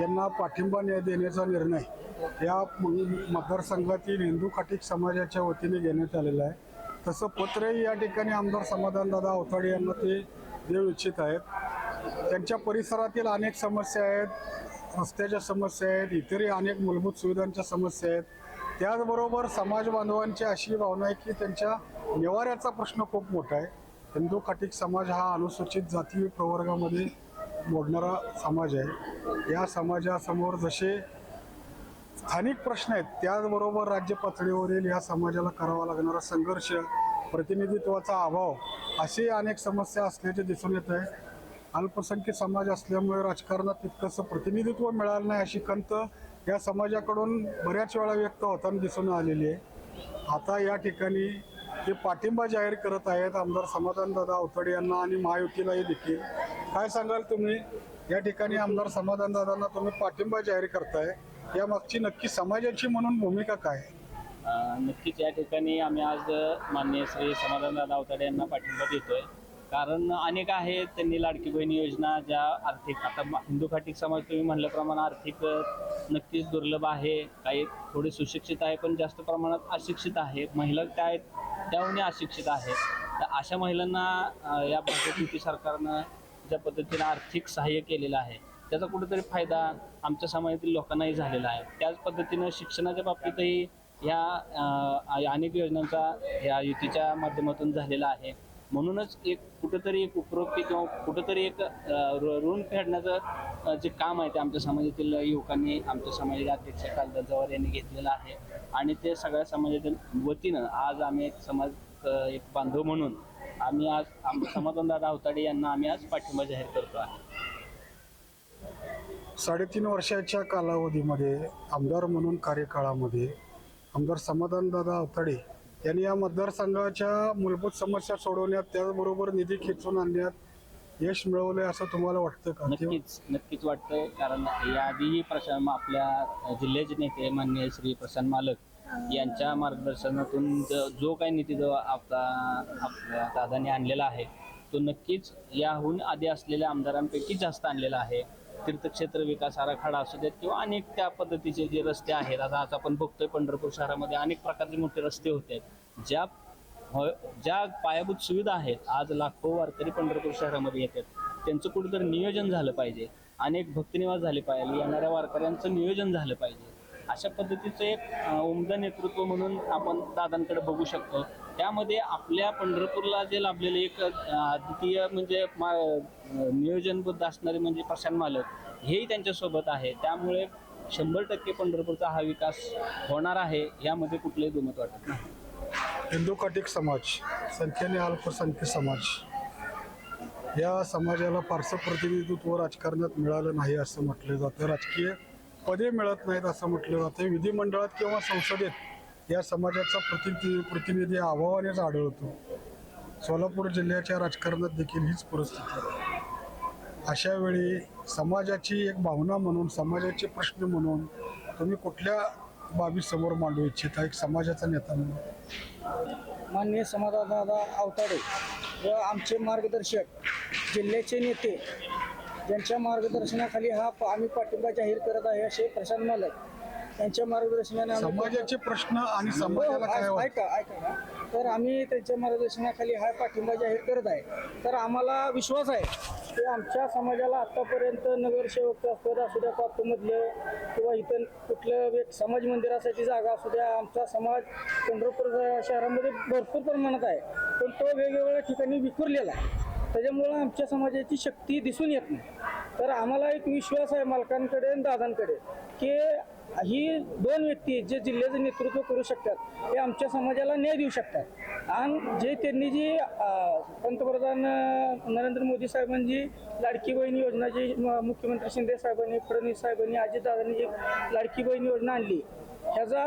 यांना पाठिंबा न्याय देण्याचा निर्णय या मतदारसंघातील हिंदू खाटीक समाजाच्या वतीने घेण्यात आलेला आहे. तसं पत्रही या ठिकाणी आमदार समाधानदादा अवताडे यांना ते देऊ इच्छित आहेत. त्यांच्या परिसरातील अनेक समस्या आहेत रस्त्याच्या समस्या आहेत इतरही अनेक मूलभूत सुविधांच्या समस्या आहेत. त्याचबरोबर समाज बांधवांची अशी भावना आहे की त्यांच्या निवाऱ्याचा प्रश्न खूप मोठा आहे. हिंदू खाटीक समाज हा अनुसूचित जाती प्रवर्गामध्ये मोडणारा समाज आहे. या समाजासमोर जसे स्थानिक प्रश्न आहेत त्याचबरोबर राज्य पातळीवरील या समाजाला करावा लागणारा संघर्ष प्रतिनिधित्वाचा अभाव अशी अनेक समस्या असल्याचे दिसून येत आहे. अल्पसंख्य समाज असल्यामुळे राजकारणात तितकंसं प्रतिनिधित्व मिळालं नाही अशी खंत या समाजाकडून बऱ्याच वेळा व्यक्त होताना दिसून आलेली आहे. आता या ठिकाणी ते पाठिंबा जाहीर करत आहेत आमदार समाधानदादा अवतडे यांना आणि महायुतीलाही देखील. काय सांगाल तुम्ही? या ठिकाणी आमदार समाधानदादांना तुम्ही पाठिंबा जाहीर करताय. या मागची नक्की समाजाची म्हणून भूमिका काय नक्कीच या ठिकाणी आम्ही आज अ, माननीय श्री समाधानदादा अवतडे यांना पाठिंबा देतोय. कारण अनेक आहेत त्यांनी लाडकी बहिणी योजना ज्या आर्थिक आता हिंदू खाटिक समाज तुम्ही म्हणल्याप्रमाणे आर्थिक नक्कीच दुर्लभ आहे. काही थोडे सुशिक्षित आहे पण जास्त प्रमाणात अशिक्षित आहे. महिला त्या आहेत त्याहूनही अशिक्षित आहेत तर अशा महिलांना या भाजप युती सरकारनं ज्या पद्धतीनं आर्थिक सहाय्य केलेलं आहे त्याचा कुठेतरी फायदा आमच्या समाजातील लोकांनाही झालेला आहे. त्याच पद्धतीनं शिक्षणाच्या बाबतीतही ह्या अनेक योजनांचा ह्या युतीच्या माध्यमातून झालेला आहे. म्हणूनच एक कुठंतरी एक उपरोक्ती किंवा कुठंतरी एक ऋण फेडण्याचं जे काम आहे ते आमच्या समाजातील युवकांनी आमच्या समाजाचे अध्यक्ष खासदार जवार यांनी घेतलेलं आहे. आणि ते सगळ्या समाजातील वतीनं आज आम्ही एक समाज एक बांधव म्हणून आम्ही आज आम समाधानदादा अवताडे यांना आम्ही आज पाठिंबा जाहीर करतो आहे. साडेतीन वर्षाच्या कालावधीमध्ये आमदार म्हणून कार्यकाळामध्ये आमदार समाधानदादा अवताडे त्यांनी या मतदारसंघाच्या मूलभूत समस्या सोडवण्यात त्याचबरोबर निधी खेचून आणण्यात यश मिळवले असं तुम्हाला वाटतं का? नक्कीच नक्कीच वाटतं कारण याआधीही प्रशांत आपल्या जिल्ह्याचे नेते माननीय श्री प्रशांत मालक यांच्या मार्गदर्शनातून जो काही निधी जो आपला आपल्या दादाने आणलेला आहे तो नक्कीच याहून आधी असलेल्या आमदारांपैकी जास्त आणलेला आहे. तीर्थक्षेत्र विकास आराखडा असू देत किंवा अनेक त्या पद्धतीचे जे रस्ते आहेत आता आज आपण बघतोय पंढरपूर शहरामध्ये अनेक प्रकारचे मोठे रस्ते होते आहेत. ज्या ज्या पायाभूत सुविधा आहेत आज लाखो वारकरी पंढरपूर शहरामध्ये येतात त्यांचं कुठेतरी नियोजन झालं पाहिजे. अनेक भक्तनिवास झाले पाहिजे. येणाऱ्या वारकऱ्यांचं नियोजन झालं पाहिजे. अशा पद्धतीचं एक अं, नेतृत्व म्हणून आपण दादांकडे बघू शकतो. त्यामध्ये आपल्या पंढरपूरला जे लाभलेले एक द्वितीय म्हणजे मा नियोजनबद्ध असणारे म्हणजे प्रशांत मालक हेही त्यांच्यासोबत आहे. त्यामुळे शंभर टक्के पंढरपूरचा हा विकास होणार आहे यामध्ये कुठलंही दुमत वाटत नाही. हिंदू काटिक समाज संख्येने अल्पसंख्य समाज या समाजाला फारसं प्रतिनिधित्व राजकारणात मिळालं नाही असं म्हटलं जातं. राजकीय पदे मिळत नाहीत असं म्हटलं जातं. विधिमंडळात किंवा संसदेत या समाजाचा प्रतिनिधी प्रतिनिधी अभावानेच आढळतो. सोलापूर जिल्ह्याच्या राजकारणात देखील हीच परिस्थिती आहे. अशा वेळी समाजाची एक भावना म्हणून समाजाचे प्रश्न म्हणून तुम्ही कुठल्या बाबी समोर मांडू इच्छिता? एक समाजाचा नेता म्हणून. माननीय समाजदादा अवताडे व आमचे मार्गदर्शक जिल्ह्याचे नेते ज्यांच्या मार्गदर्शनाखाली हा आम्ही पाठिंबा जाहीर करत आहे असे प्रशांत मालक यांच्या मार्गदर्शनाने समाजाचे प्रश्न आणि समाजाला हो, वाटतं? ऐका ऐका. तर आम्ही त्यांच्या मार्गदर्शनाखाली हा पाठिंबा जाहीर करत आहे. तर आम्हाला विश्वास आहे ते आमच्या समाजाला आतापर्यंत नगरसेवक पद असू द्या कापूमधलं किंवा इथं कुठलं एक समाज मंदिरासाठी जागा असू द्या आमचा समाज पंढरपूर शहरामध्ये भरपूर प्रमाणात आहे. पण तो वेगवेगळ्या ठिकाणी विखुरलेला आहे. त्याच्यामुळं आमच्या समाजाची शक्ती दिसून येत नाही. तर आम्हाला एक विश्वास आहे मालकांकडे आणि दादांकडे की ही दोन व्यक्ती आहेत जे जिल्ह्याचं नेतृत्व करू शकतात हे आमच्या समाजाला न्याय देऊ शकतात. आणि जे त्यांनी जी पंतप्रधान नरेंद्र मोदी साहेबांनी लाडकी बहीण योजना जी म- मुख्यमंत्री शिंदे साहेबांनी फडणवीस साहेबांनी अजितदादांनी जी लाडकी बहीण योजना आणली ह्याचा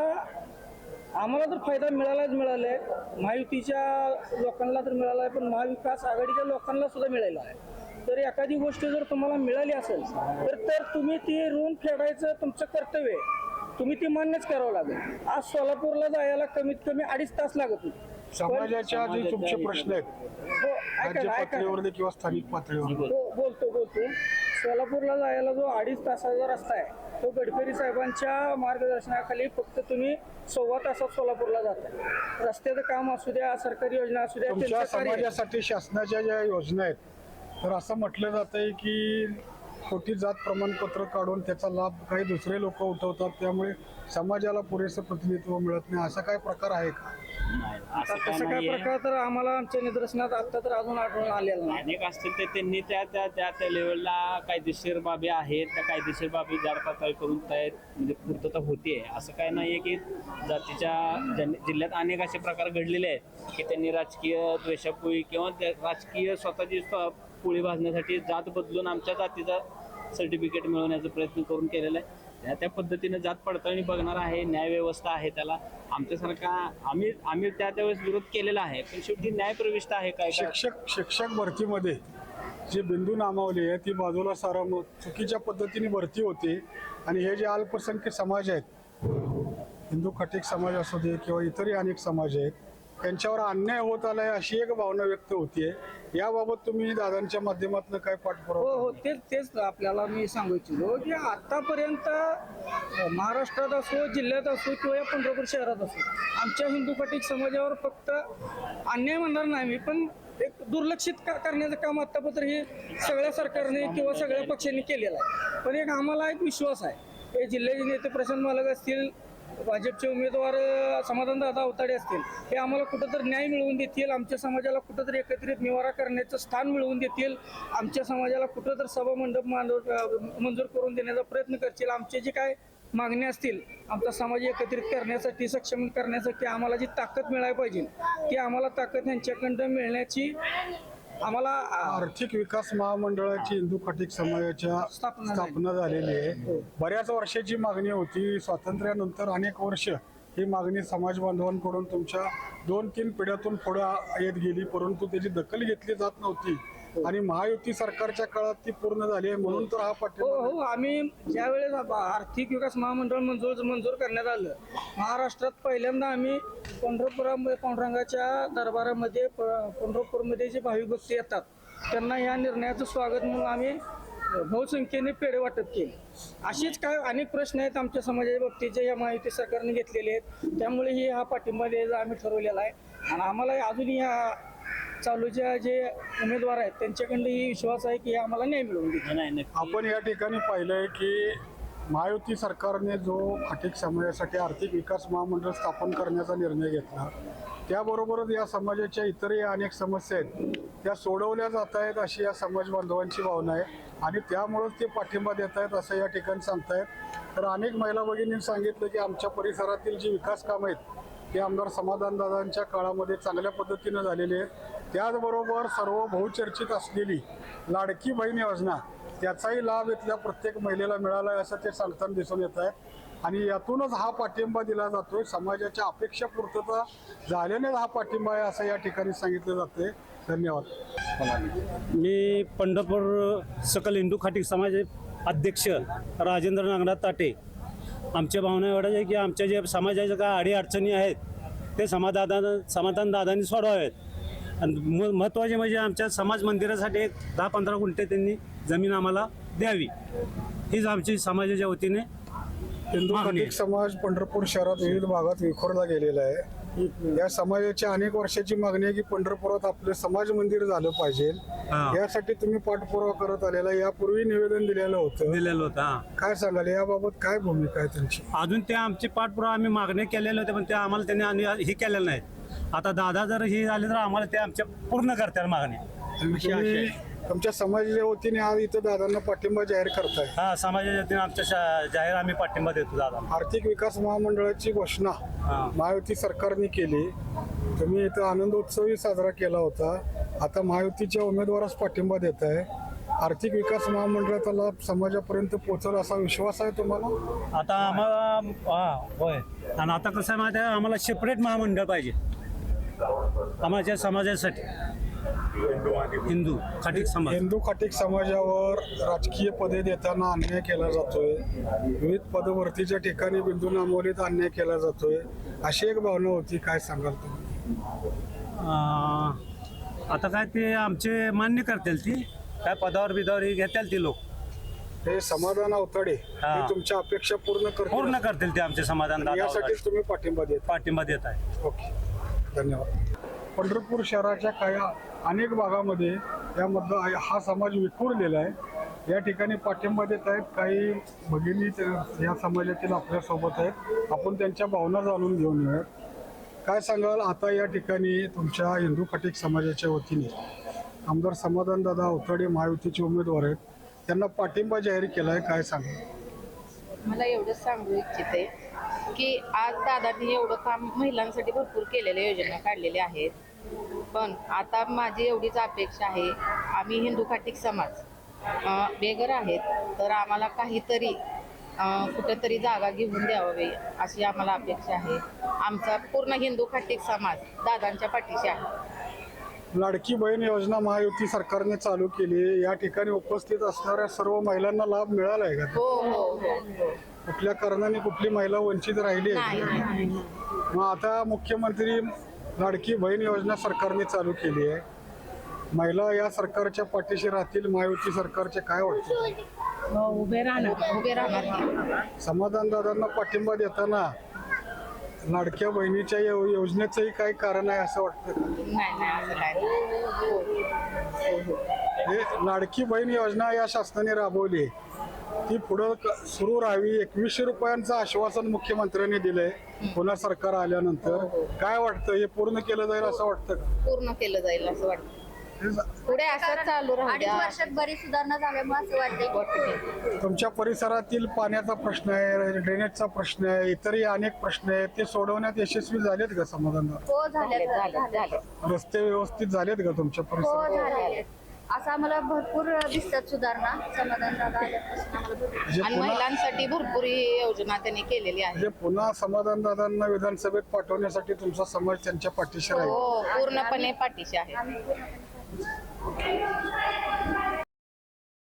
आम्हाला तर फायदा मिळालाच मिळाला आहे महायुतीच्या लोकांना तर मिळाला आहे पण महाविकास आघाडीच्या लोकांना सुद्धा मिळाला आहे तर एखादी गोष्ट जर तुम्हाला मिळाली असेल तर तर तुम्ही ती ऋण फेडायचं तुमचं कर्तव्य आहे. तुम्ही ती मान्यच करावं लागेल. आज सोलापूरला जायला कमीत कमी अडीच तास लागत होते. समाजाच्या जे तुमचे प्रश्न आहेत. हो, ऐका राज्य ना, ऐका ना. पातळीवर किंवा स्थानिक पातळीवर हो बोलतो बोलतो. सोलापूरला जायला जो अडीच तासाचा रस्ता आहे तो गडकरी साहेबांच्या मार्गदर्शनाखाली फक्त तुम्ही सव्वा तासात सोलापूरला जाता. रस्त्याचं काम असू द्या सरकारी योजना असू द्या तुमच्या त्यांचं कार्य आहे. समाजासाठी शासनाच्या ज्या योजना आहेत तर असं म्हटलं जात आहे की खोटी जात प्रमाणपत्र काढून त्याचा लाभ काही दुसरे लोक उठवतात त्यामुळे समाजाला पुरेसं प्रतिनिधित्व मिळत नाही. असा काय प्रकार आहे का? नाही, असं आता काय तसं काय. प्रकार तर आम्हाला आमच्या निदर्शनात आता तर अजून आढळून आलेला नाही. अनेक असतील ते त्यांनी त्या त्या त्या त्या लेवलला कायदेशीर बाबी आहेत त्या कायदेशीर बाबी जाड पातळी करून तयार म्हणजे पूर्तता होतीये. असं काय नाहीये की जातीच्या जन- जिल्ह्यात अनेक असे प्रकार घडलेले आहेत की त्यांनी राजकीय द्वेषापोळी किंवा त्या राजकीय स्वतःची स्व- पोळी भाजण्यासाठी जात बदलून आमच्या जातीचा सर्टिफिकेट मिळवण्याचा प्रयत्न करून केलेला आहे. त्या त्या पद्धतीने जात पडताळणी बघणार आहे न्यायव्यवस्था आहे त्याला. आमच्यासारखा आम्ही आम्ही त्या त्यावेळेस विरोध केलेला आहे पण शेवटी न्याय प्रविष्ट आहे काय शिक्षक शिक्षक भरतीमध्ये जी बिंदू नामावली आहे ती बाजूला सारा चुकीच्या पद्धतीने भरती होते आणि हे जे अल्पसंख्य समाज आहेत हिंदू खटिक समाज असू दे किंवा इतरही अनेक समाज आहेत त्यांच्यावर अन्याय होत आलाय अशी एक भावना व्यक्त होतीये. याबाबत तुम्ही दादांच्या माध्यमातून काय हो पाठपुरावा हो तेच तेच आपल्याला मी सांगू इच्छितो की आतापर्यंत महाराष्ट्रात असो जिल्ह्यात असो किंवा या पंढरपूर शहरात असो आमच्या हिंदू पटिक समाजावर फक्त अन्याय म्हणणार नाही मी पण एक दुर्लक्षित का- करण्याचं काम आतापत्र हे सगळ्या सरकारने किंवा सगळ्या पक्षांनी केलेलं आहे. पण एक आम्हाला एक विश्वास आहे. हे जिल्ह्याचे नेते प्रशांत मालक असतील भाजपचे उमेदवार समाधान दादा अवताडे असतील हे आम्हाला कुठंतरी न्याय मिळवून देतील आमच्या समाजाला कुठंतरी एकत्रित निवारा करण्याचं स्थान मिळवून देतील आमच्या समाजाला कुठंतरी सभा मंडप मंजूर करून देण्याचा प्रयत्न करतील. आमचे जे काय मागणी असतील आमचा समाज एकत्रित करण्यासाठी सक्षम करण्यासाठी आम्हाला जी ताकद मिळायला पाहिजे ती आम्हाला ताकद यांच्याकडं मिळण्याची आम्हाला आर्थिक विकास महामंडळाची हिंदू खटिक समाजाच्या स्थापना झाली. स्थापना झालेली आहे. बऱ्याच वर्षाची मागणी होती. स्वातंत्र्यानंतर अनेक वर्ष ही मागणी समाज बांधवांकडून तुमच्या दोन तीन पिढ्यातून पुढे येत गेली परंतु त्याची दखल घेतली जात नव्हती. आणि महायुती सरकारच्या काळात ती पूर्ण झाली आहे म्हणून तर हा हो पाठिंबा हो आम्ही ज्यावेळेस आप- आर्थिक विकास महामंडळ मंजूर मंजूर करण्यात आलं महाराष्ट्रात पहिल्यांदा आम्ही पंढरपुरामध्ये पांडुरंगाच्या दरबारामध्ये प- पंढरपूरमध्ये जे भाविक भक्त येतात त्यांना या निर्णयाचं स्वागत म्हणून आम्ही बहुसंख्येने पेढे वाटप केले. असेच काय अनेक प्रश्न आहेत आमच्या समाजाच्या बाबतीत जे या महायुती सरकारने घेतलेले आहेत. त्यामुळे ही हा पाठिंबा द्यायचा आम्ही ठरवलेला आहे. आणि आम्हाला अजूनही ह्या चालूच्या जे उमेदवार आहेत त्यांच्याकडनंही विश्वास आहे की हे आम्हाला न्याय मिळवून देतील. नाही नक्की. आपण या ठिकाणी पाहिलंय की महायुती सरकारने जो खटिक समाजासाठी आर्थिक विकास महामंडळ स्थापन करण्याचा निर्णय घेतला त्याबरोबरच या समाजाच्या इतरही अनेक समस्या आहेत त्या सोडवल्या जात आहेत अशी या समाज बांधवांची भावना आहे आणि त्यामुळंच ते पाठिंबा देत आहेत असं या ठिकाणी सांगतायत. तर अनेक महिला भगिनींनी सांगितलं की आमच्या परिसरातील जी विकास कामं आहेत ते आमदार समाधानदादांच्या काळामध्ये चांगल्या पद्धतीनं झालेले आहेत. त्याचबरोबर सर्व बहुचर्चित असलेली लाडकी बहीण योजना त्याचाही लाभ इथल्या प्रत्येक महिलेला मिळाला आहे असं ते सांगताना दिसून येत आहे. आणि यातूनच हा पाठिंबा दिला जातोय. समाजाच्या अपेक्षा पूर्तता झाल्यानेच हा पाठिंबा आहे असं या ठिकाणी सांगितलं जाते धन्यवाद. मी पंढरपूर सकल हिंदू खाटी समाज अध्यक्ष राजेंद्र नागनाथ ताटे आमच्या भावना एवढ्याच आहे की आमच्या जे समाजाच्या काय अडी अडचणी आहेत ते समाधान समाधान दादांनी सोडवावेत. आणि म महत्त्वाचे म्हणजे आमच्या समाज मंदिरासाठी एक दहा पंधरा गुंठे त्यांनी जमीन आम्हाला द्यावी. हीच आमची समाजाच्या वतीने हिंदू मागणी खटिक समाज पंढरपूर शहरात विविध भागात विखुरला गेलेला आहे. या समाजाची अनेक वर्षाची मागणी आहे की पंढरपुरात आपलं समाज मंदिर झालं पाहिजे. यासाठी तुम्ही पाठपुरावा करत आलेला यापूर्वी निवेदन दिलेलं होतं. दिलेलं होतं. काय सांगाल? याबाबत काय भूमिका आहे तुमची? अजून ते आमची पाठपुरावा आम्ही मागणी केलेले होते पण ते आम्हाला त्यांनी हे केलेलं नाही आता दादा जर हे झाले तर आम्हाला ते आमच्या पूर्ण करतात मागणी. तुमच्या समाजाच्या वतीने आज इथं दादांना पाठिंबा जाहीर करताय. हा समाजाच्या वतीने आमच्या शा- जाहीर आम्ही पाठिंबा देतो दादा आर्थिक विकास महामंडळाची घोषणा हा. महायुती सरकारने केली. तुम्ही इथं आनंदोत्सवही साजरा केला होता. आता महायुतीच्या उमेदवारास पाठिंबा देत आहे आर्थिक विकास महामंडळाचा लाभ समाजापर्यंत पोहोचल असा विश्वास आहे तुम्हाला? आता आम्हाला हा होय. आणि आता कसं आहे माहिती आहे आम्हाला सेपरेट महामंडळ पाहिजे. आम्हाला समाजासाठी. हिंदू खाटीक समाज. हिंदू खाटीक समाजावर राजकीय पदे देताना अन्याय केला जातोय. विविध पदभरतीच्या ठिकाणी बिंदू नामवलीत अन्याय केला जातोय. अशी एक भावना होती. काय सांगाल तुम्ही? आता काय ते आमचे मान्य करतील ती. काय पदावर बिदावर हे घेतील ती लोक. हे समाधान अवताडे हा. हे. तुमच्या अपेक्षा पूर्ण पूर्ण करतील करतील ते आमचे समाधान दादा यासाठीच तुम्ही पाठिंबा देत पाठिंबा देत आहे ओके. धन्यवाद. पंढरपूर शहराच्या काही अनेक भागामध्ये यामधला हा समाज विखुरलेला आहे. या ठिकाणी पाठिंबा देत आहेत. काही भगिनी या समाजातील आपल्यासोबत आहेत. आपण त्यांच्या भावना जाणून घेऊन येऊयात. काय सांगाल? आता या ठिकाणी तुमच्या हिंदू फटिक समाजाच्या वतीने आमदार समाधान दादा अवताडे महायुतीचे उमेदवार आहेत. त्यांना पाठिंबा जाहीर केला आहे काय सांगाल? मला एवढं सांगू इच्छिते की आज दादांनी एवढं काम महिलांसाठी भरपूर केलेल्या योजना काढलेल्या आहेत. पण आता माझी एवढीच अपेक्षा आहे. आम्ही हिंदू खाटिक समाज बेघर आहेत तर आम्हाला काहीतरी कुठेतरी जागा घेऊन द्यावी अशी आम्हाला अपेक्षा आहे. आमचा पूर्ण हिंदू खाटिक समाज दादांच्या पाठीशी आहे. लाडकी बहीण योजना महायुती सरकारने चालू केली या ठिकाणी उपस्थित असणाऱ्या सर्व महिलांना लाभ मिळाला आहे का? हो हो हो हो. कुठल्या कारणाने कुठली महिला वंचित राहिली आहे? मग आता मुख्यमंत्री लाडकी बहीण योजना सरकारने चालू केली आहे महिला या सरकारच्या पाठीशी राहतील महायुती सरकारचे काय वाटते उभे राहणार उभे राहणार की समाधान दादांना पाठिंबा देताना लाडक्या बहिणीच्या यो- योजनेचंही काही कारण आहे असं वाटतं का? नाही नाही असं काय नाही. हो, हो, हो. हे लाडकी बहीण योजना या शासनाने राबवली ती पुढं सुरू राहावी. एकवीसशे रुपयांचं आश्वासन मुख्यमंत्र्यांनी दिलंय. पुन्हा सरकार आल्यानंतर. काय वाटतं? हे पूर्ण केलं जाईल असं वाटतं का? पूर्ण केलं जाईल असं वाटतं. हे पुढे असं चालू राहू अडीच द्या. वर्षात बरीच सुधारणा झाल्यामुळे असं वाटतंय. तुमच्या परिसरातील पाण्याचा प्रश्न आहे ड्रेनेजचा प्रश्न आहे इतरही अनेक प्रश्न आहेत. ते सोडवण्यात यशस्वी झालेत का समाधान हो झाले झालं झालं रस्ते व्यवस्थित झालेत का तुमच्या हो परिसरात? झाले असं आम्हाला भरपूर दिसतात सुधारणा. समाधान दादा आल्यापासून आम्हाला भरपूर. म्हणजे आणि पुन्हा महिलांसाठी भरपूर ही योजना त्यांनी केलेली आहे. म्हणजे पुन्हा समाधान दादांना विधानसभेत पाठवण्यासाठी तुमचा समाज त्यांच्या पाठीशी राहील. हो पूर्णपणे पाठीशी आहे. आम्ही